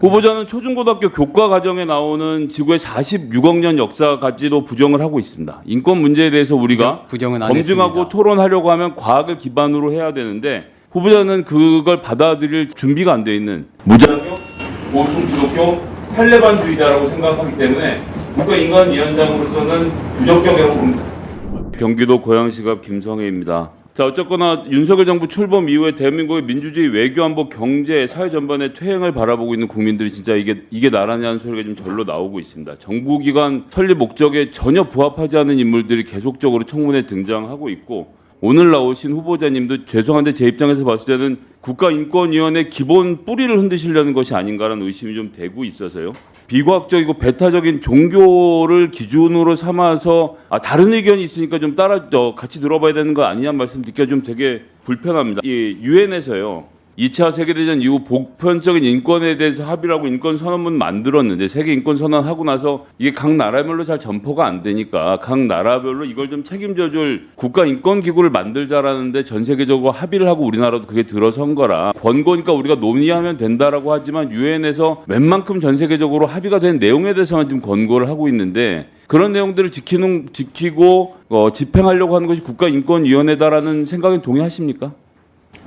후보자는 초중고등학교 교과 과정에 나오는 지구의 46억 년 역사까지도 부정을 하고 있습니다. 인권 문제에 대해서 우리가 부정은 안 검증하고 했습니다. 토론하려고 하면 과학을 기반으로 해야 되는데 후보자는 그걸 받아들일 준비가 안 돼 있는 무자격, 보수 기독교, 탈레반주의자라고 생각하기 때문에 국가인권위원장으로서는 부적격이라고 봅니다. 경기도 고양시갑 김성혜입니다. 자 어쨌거나 윤석열 정부 출범 이후에 대한민국의 민주주의, 외교 안보, 경제, 사회 전반의 퇴행을 바라보고 있는 국민들이 진짜 이게 이게 나라냐는 소리가 좀 절로 나오고 있습니다. 정부 기관 설립 목적에 전혀 부합하지 않은 인물들이 계속적으로 청문회 등장하고 있고 오늘 나오신 후보자님도 죄송한데 제 입장에서 봤을 때는 국가인권위원회 기본 뿌리를 흔드시려는 것이 아닌가라는 의심이 좀 되고 있어서요. 비과학적이고 배타적인 종교를 기준으로 삼아서 아, 다른 의견이 있으니까 좀 따라 어, 같이 들어봐야 되는 거 아니냐는 말씀 듣기가 좀 되게 불편합니다. 이 유엔에서요. 2차 세계대전 이후 보편적인 인권에 대해서 합의라고 인권 선언문 만들었는데 세계 인권 선언 하고 나서 이게 각 나라별로 잘 전포가 안 되니까 각 나라별로 이걸 좀 책임져 줄 국가 인권 기구를 만들자라는데 전 세계적으로 합의를 하고 우리나라도 그게 들어선 거라 권고니까 우리가 논의하면 된다라고 하지만 유엔에서 웬만큼 전 세계적으로 합의가 된 내용에 대해서만 지금 권고를 하고 있는데 그런 내용들을 지키는 지키고 어, 집행하려고 하는 것이 국가인권위원회다라는 생각에 동의하십니까?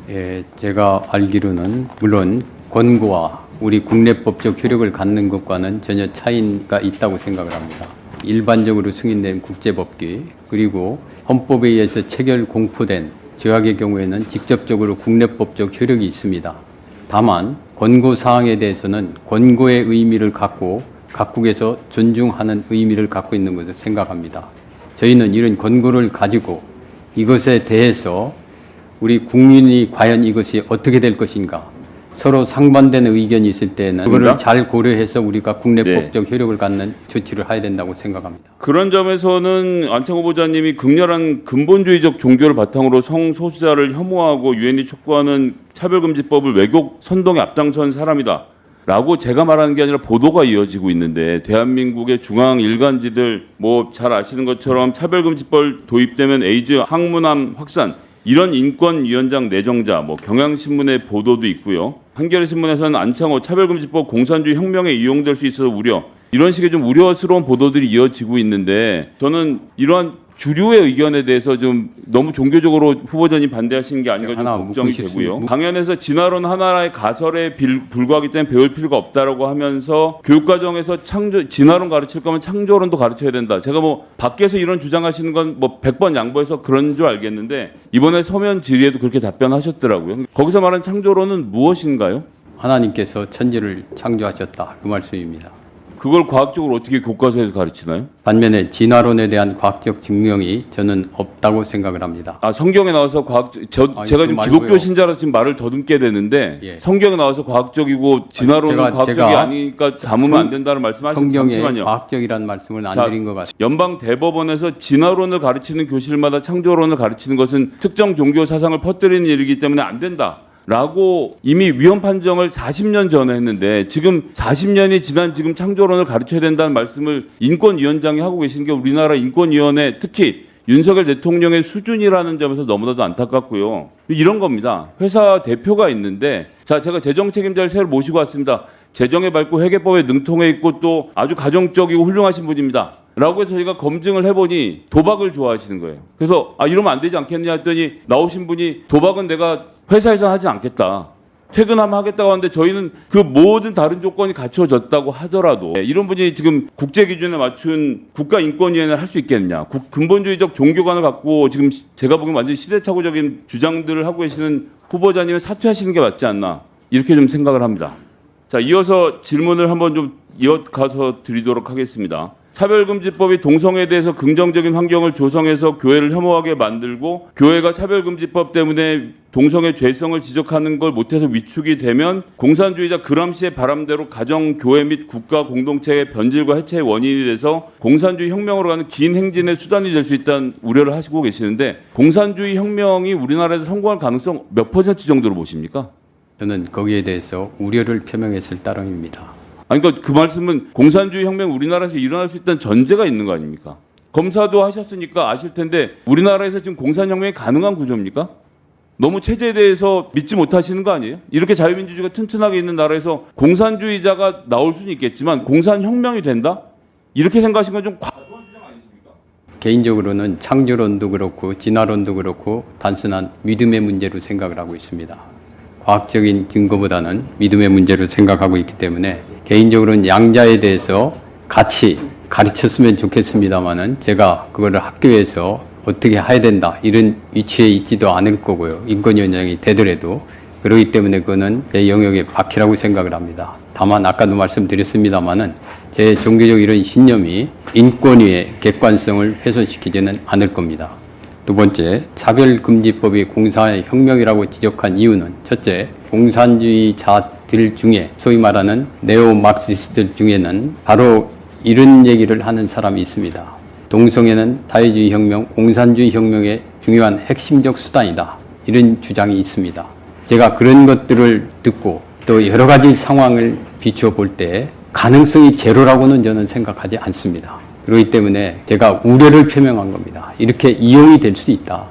예, 제가 알기로는 물론 권고와 우리 국내법적 효력을 갖는 것과는 전혀 차이가 있다고 생각을 합니다. 일반적으로 승인된 국제법규 그리고 헌법에 의해서 체결 공포된 조약의 경우에는 직접적으로 국내법적 효력이 있습니다. 다만 권고 사항에 대해서는 권고의 의미를 갖고 각국에서 존중하는 의미를 갖고 있는 것을 생각합니다. 저희는 이런 권고를 가지고 이것에 대해서 우리 국민이 과연 이것이 어떻게 될 것인가 서로 상반되는 의견이 있을 때는 그거를. 잘 고려해서 우리가 국내 네. 법적 효력을 갖는 조치를 해야 된다고 생각합니다. 그런 점에서는 안창호 후보자님이 극렬한 근본주의적 종교를 바탕으로 성소수자를 혐오하고 유엔이 촉구하는 차별금지법을 왜곡 선동에 앞장선 사람이다. 라고 제가 말하는 게 아니라 보도가 이어지고 있는데 대한민국의 중앙 일간지들 뭐 잘 아시는 것처럼 차별금지법 도입되면 에이즈 항문암 확산 이런 인권위원장 내정자 뭐 경향신문의 보도도 있고요. 한겨레 신문에서는 안창호 차별금지법 공산주의 혁명에 이용될 수 있어서 우려 이런 식의 좀 우려스러운 보도들이 이어지고 있는데 저는 이러한 주류의 의견에 대해서 좀 너무 종교적으로 후보자님 반대하시는 게 아닌가 좀 하나 걱정이. 되고요. 강연에서 진화론 하나의 가설에 빌- 불과하기 때문에 배울 필요가 없다라고 하면서 교육과정에서 창조 진화론 가르칠 거면 창조론도 가르쳐야 된다. 제가 뭐 밖에서 이런 주장하시는 건 뭐 100번 양보해서 그런 줄 알겠는데 이번에 서면 질의에도 그렇게 답변하셨더라고요. 거기서 말한 창조론은 무엇인가요? 하나님께서 천지를 창조하셨다 그 말씀입니다. 그걸 과학적으로 어떻게 교과서에서 가르치나요? 반면에 진화론에 대한 과학적 증명이 저는 없다고 생각을 합니다. 아 성경에 나와서 과학 저 아니, 제가 그 지금 말고요. 기독교 신자라서 지금 말을 더듬게 되는데 예. 성경에 나와서 과학적이고 진화론은 제가- 과학적이 제가 아니니까 담으면 안 된다는 말씀하셨 성경에. 과학적이라는 말씀을 안 자, 드린 것 같습니다. 연방 대법원에서 진화론을 가르치는 교실마다 창조론을 가르치는 것은 특정 종교 사상을 퍼뜨리는 일이기 때문에 안 된다. 라고 이미 위헌 판정을 40년 전에 했는데 지금 40년이 지난 지금 창조론을 가르쳐야 된다는 말씀을 인권위원장이 하고 계신 게 우리나라 인권위원회 특히 윤석열 대통령의 수준이라는 점에서 너무나도 안타깝고요. 이런 겁니다. 회사 대표가 있는데 자 제가 재정 책임자를 새로 모시고 왔습니다. 재정에 밝고 회계법에 능통해 있고 또 아주 가정적이고 훌륭하신 분입니다. 라고 해서 저희가 검증을 해보니 도박을 좋아하시는 거예요. 그래서 아 이러면 안 되지 않겠냐 했더니 나오신 분이 도박은 내가 회사에서 하진 않겠다. 퇴근하면 하겠다고 하는데 저희는 그 모든 다른 조건이 갖춰졌다고 하더라도 네, 이런 분이 지금 국제 기준에 맞춘 국가 인권위원회를 할 수 있겠냐. 국- 근본주의적 종교관을 갖고 지금 시- 제가 보기엔 완전히 시대착오적인 주장들을 하고 계시는 후보자님은 사퇴하시는 게 맞지 않나. 이렇게 좀 생각을 합니다. 자, 이어서 질문을 한번 좀 이어가서 드리도록 하겠습니다. 차별금지법이 동성애에 대해서 긍정적인 환경을 조성해서 교회를 혐오하게 만들고 교회가 차별금지법 때문에 동성애 죄성을 지적하는 걸 못해서 위축이 되면 공산주의자 그람시의 바람대로 가정, 교회 및 국가 공동체의 변질과 해체의 원인이 돼서 공산주의 혁명으로 가는 긴 행진의 수단이 될 수 있다는 우려를 하시고 계시는데 공산주의 혁명이 우리나라에서 성공할 가능성 몇 퍼센트 정도로 보십니까? 저는 거기에 대해서 우려를 표명했을 따름입니다. 아니 그러니까 그 말씀은 공산주의 혁명 우리나라에서 일어날 수 있다는 전제가 있는 거 아닙니까? 검사도 하셨으니까 아실 텐데 우리나라에서 지금 공산혁명이 가능한 구조입니까? 너무 체제에 대해서 믿지 못하시는 거 아니에요? 이렇게 자유민주주의가 튼튼하게 있는 나라에서 공산주의자가 나올 수는 있겠지만 공산혁명이 된다? 이렇게 생각하신 건 좀 과도한 주장 아니십니까? 개인적으로는 창조론도 그렇고 진화론도 그렇고 단순한 믿음의 문제로 생각을 하고 있습니다. 과학적인 증거보다는 믿음의 문제로 생각하고 있기 때문에 개인적으로는 양자에 대해서 같이 가르쳤으면 좋겠습니다만은 제가 그거를 학교에서 어떻게 해야 된다 이런 위치에 있지도 않을 거고요. 인권위원장이 되더라도 그러기 때문에 그거는 제 영역의 바퀴라고 생각을 합니다. 다만 아까도 말씀드렸습니다만은 제 종교적 이런 신념이 인권위의 객관성을 훼손시키지는 않을 겁니다. 두 번째, 차별금지법이 공사의 혁명이라고 지적한 이유는 첫째, 공산주의자들 중에 소위 말하는 네오막시스트들 중에는 바로 이런 얘기를 하는 사람이 있습니다. 동성애는 사회주의 혁명, 공산주의 혁명의 중요한 핵심적 수단이다. 이런 주장이 있습니다. 제가 그런 것들을 듣고 또 여러 가지 상황을 비추어 볼 때 가능성이 제로라고는 저는 생각하지 않습니다. 그렇기 때문에 제가 우려를 표명한 겁니다. 이렇게 이용이 될 수 있다.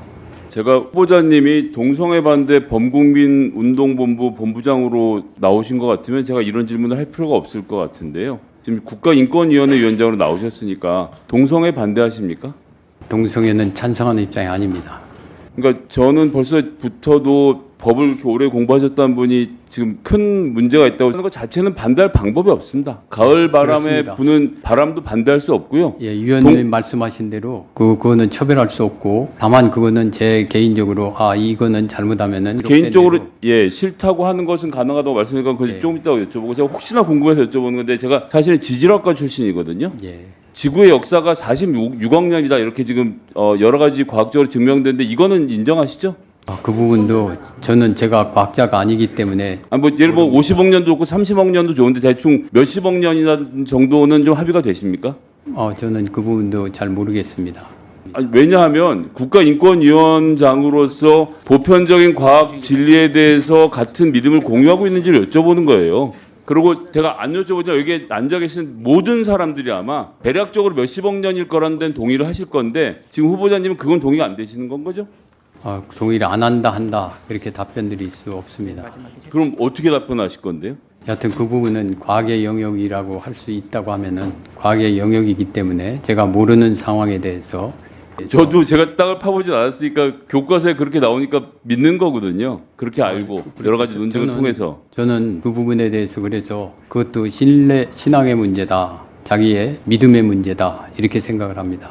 제가 후보자님이 동성애 반대 범국민 운동본부 본부장으로 나오신 것 같으면 제가 이런 질문을 할 필요가 없을 것 같은데요. 지금 국가인권위원회 위원장으로 나오셨으니까 동성애 반대하십니까? 동성애는 찬성하는 입장이 아닙니다. 그러니까 저는 벌써부터도 법을 이렇게 오래 공부하셨다는 분이 지금 큰 문제가 있다고 하는 것 자체는 반대할 방법이 없습니다. 가을 바람에 그렇습니다. 부는 바람도 반대할 수 없고요. 예, 위원님 말씀하신 대로 그 그거는 처벌할 수 없고 다만 그거는 제 개인적으로 아 이거는 잘못하면은 개인적으로 예 싫다고 하는 것은 가능하다고 말씀하니까 그걸 네. 조금 이따가 여쭤보고 제가 혹시나 궁금해서 여쭤보는 건데 제가 사실은 지질학과 출신이거든요. 예. 지구의 역사가 46억 년이다 이렇게 지금 어, 여러 가지 과학적으로 증명됐는데 이거는 인정하시죠? 아, 그 부분도 저는 제가 과학자가 아니기 때문에 아니 뭐 예를 뭐 50억 년도 좋고 30억 년도 좋은데 대충 몇십억 년이나 정도는 좀 합의가 되십니까? 어, 저는 그 부분도 잘 모르겠습니다. 아니, 왜냐하면 국가인권위원장으로서 보편적인 과학 진리에 대해서 같은 믿음을 공유하고 있는지를 여쭤보는 거예요. 그리고 제가 안 여쭤보자 여기에 앉아 계신 모든 사람들이 아마 대략적으로 몇십억 년일 거라는 데는 동의를 하실 건데 지금 후보자님은 그건 동의가 안 되시는 건 거죠? 아, 동의를 안 한다 한다 그렇게 답변드릴 수 없습니다. 그럼 어떻게 답변하실 건데요? 여하튼 그 부분은 과학의 영역이라고 할 수 있다고 하면은 과학의 영역이기 때문에 제가 모르는 상황에 대해서 저도 제가 땅을 파보진 않았으니까 교과서에 그렇게 나오니까 믿는 거거든요. 그렇게 알고 여러 가지 논쟁을 저는- 통해서 저는 그 부분에 대해서 그래서 그것도 신뢰 신앙의 문제다. 자기의 믿음의 문제다. 이렇게 생각을 합니다.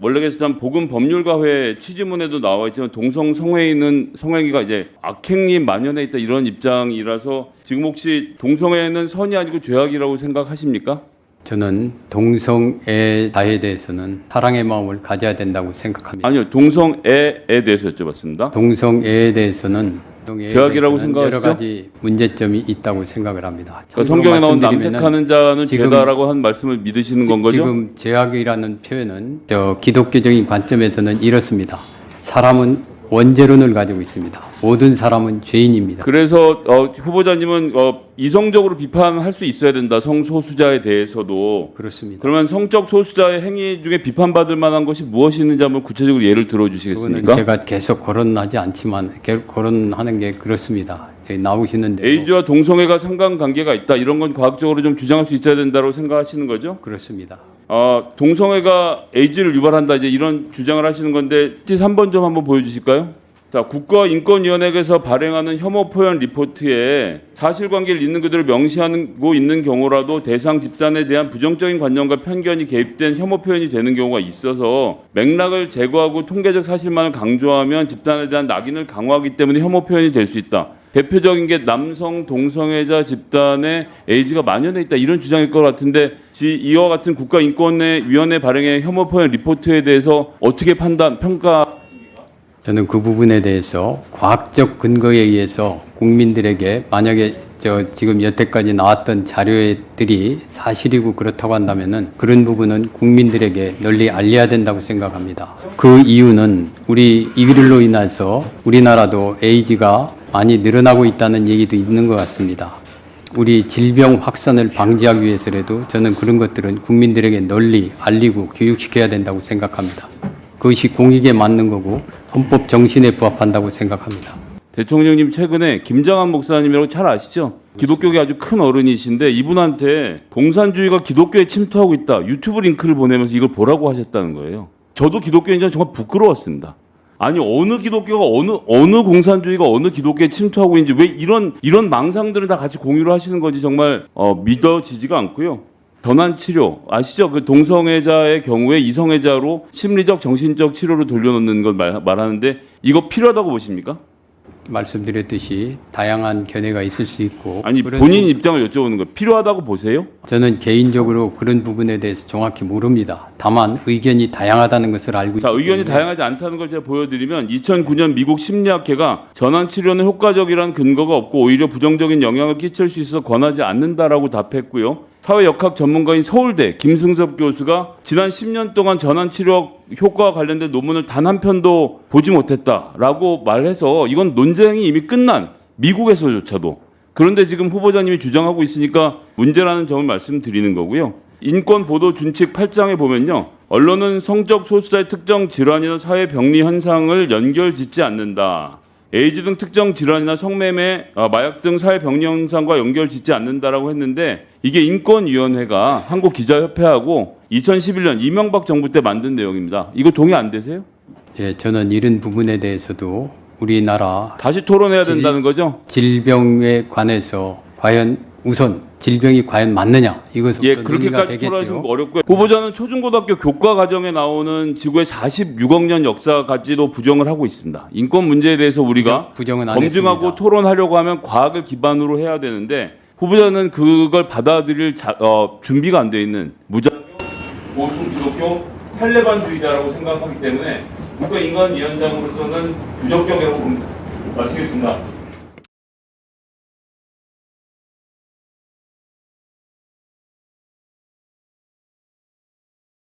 원래겠지만 복음 법률가회 취지문에도 나와 있지만 동성 성애인은 성행위가 이제 악행이 만연해 있다 이런 입장이라서 지금 혹시 동성애는 선이 아니고 죄악이라고 생각하십니까? 저는 동성애 자에 대해서는 사랑의 마음을 가져야 된다고 생각합니다. 아니요 동성애에 대해서 여쭤봤습니다. 동성애에 대해서는 동성애에 죄악이라고 대해서는 생각하시죠? 여러 가지 문제점이 있다고 생각을 합니다. 그러니까 참고로 성경에 나온 말씀드리면은 남색하는 자는 지금- 죄다라고 한 말씀을 믿으시는 건 거죠? 지금 죄악이라는 표현은 저 기독교적인 관점에서는 이렇습니다. 사람은 원죄론을 가지고 있습니다. 모든 사람은 죄인입니다. 그래서 어, 후보자님은 어, 이성적으로 비판할 수 있어야 된다 성소수자에 대해서도 그렇습니다. 그러면 성적 소수자의 행위 중에 비판받을 만한 것이 무엇이 있는지 한번 구체적으로 예를 그거는 들어주시겠습니까? 제가 계속 거론하지 않지만 개- 거론하는 게 그렇습니다. 여기 나오시는 대로 에이즈와 동성애가 상관관계가 있다 이런 건 과학적으로 좀 주장할 수 있어야 된다고 생각하시는 거죠? 그렇습니다. 어, 동성애가 에이즈를 유발한다 이제 이런 주장을 하시는 건데 3번 좀 한번 보여주실까요? 자, 국가인권위원회에서 발행하는 혐오 표현 리포트에 사실관계를 있는 그대로 명시하고 있는 경우라도 대상 집단에 대한 부정적인 관념과 편견이 개입된 혐오 표현이 되는 경우가 있어서 맥락을 제거하고 통계적 사실만을 강조하면 집단에 대한 낙인을 강화하기 때문에 혐오 표현이 될 수 있다. 대표적인 게 남성 동성애자 집단에 에이즈가 만연해 있다 이런 주장일 것 같은데 지 이와 같은 국가인권위원회 발행의 혐오 표현 리포트에 대해서 어떻게 판단 평가 저는 그 부분에 대해서 과학적 근거에 의해서 국민들에게 만약에 저 지금 여태까지 나왔던 자료들이 사실이고 그렇다고 한다면은 그런 부분은 국민들에게 널리 알려야 된다고 생각합니다. 그 이유는 우리 이일로 인해서 우리나라도 에이즈가 많이 늘어나고 있다는 얘기도 있는 것 같습니다. 우리 질병 확산을 방지하기 위해서라도 저는 그런 것들은 국민들에게 널리 알리고 교육시켜야 된다고 생각합니다. 그것이 공익에 맞는 거고 헌법 정신에 부합한다고 생각합니다. 대통령님 최근에 김장한 목사님이라고 잘 아시죠? 기독교계 아주 큰 어른이신데 이분한테 공산주의가 기독교에 침투하고 있다. 유튜브 링크를 보내면서 이걸 보라고 하셨다는 거예요. 저도 기독교인지는 정말 부끄러웠습니다. 아니 어느 기독교가 어느 어느 공산주의가 어느 기독교에 침투하고 있는지 왜 이런 이런 망상들을 다 같이 공유를 하시는 건지 정말 어, 믿어지지가 않고요. 전환 치료 아시죠? 그 동성애자의 경우에 이성애자로 심리적 정신적 치료로 돌려놓는 걸 말, 말하는데 이거 필요하다고 보십니까? 말씀드렸듯이 다양한 견해가 있을 수 있고 아니 본인 입장을 여쭤보는 거예요. 필요하다고 보세요? 저는 개인적으로 그런 부분에 대해서 정확히 모릅니다. 다만 의견이 다양하다는 것을 알고 자, 있기 의견이 때문에 다양하지 않다는 걸 제가 보여드리면 2009년 미국 심리학회가 전환 치료는 효과적이라는 근거가 없고 오히려 부정적인 영향을 끼칠 수 있어 권하지 않는다라고 답했고요. 사회역학 전문가인 서울대 김승섭 교수가 지난 10년 동안 전환 치료 효과와 관련된 논문을 단 한 편도 보지 못했다라고 말해서 이건 논쟁이 이미 끝난 미국에서조차도 그런데 지금 후보자님이 주장하고 있으니까 문제라는 점을 말씀드리는 거고요. 인권 보도 준칙 8장에 보면요. 언론은 성적 소수자의 특정 질환이나 사회 병리 현상을 연결 짓지 않는다. 에이즈 등 특정 질환이나 성매매, 아, 마약 등 사회 병리 현상과 연결 짓지 않는다라고 했는데 이게 인권위원회가 한국 기자협회하고 2011년 이명박 정부 때 만든 내용입니다. 이거 동의 안 되세요? 예, 저는 이런 부분에 대해서도 우리나라 다시 토론해야 된다는 거죠? 질병에 관해서 과연 우선 질병이 과연 맞느냐 이것부터 예, 그렇게까지 토론하시면 되겠죠. 어렵고요. 후보자는 초중고등학교 교과 과정에 나오는 지구의 46억 년 역사까지도 부정을 하고 있습니다. 인권 문제에 대해서 우리가 부정은 안 검증하고 했습니다. 토론하려고 하면 과학을 기반으로 해야 되는데 후보자는 그걸 받아들일 자- 어, 준비가 안 돼 있는 무작 보수 기독교 탈레반주의자라고 생각하기 때문에 국가인권위원장으로서는 부적격이라고 봅니다. 마치겠습니다.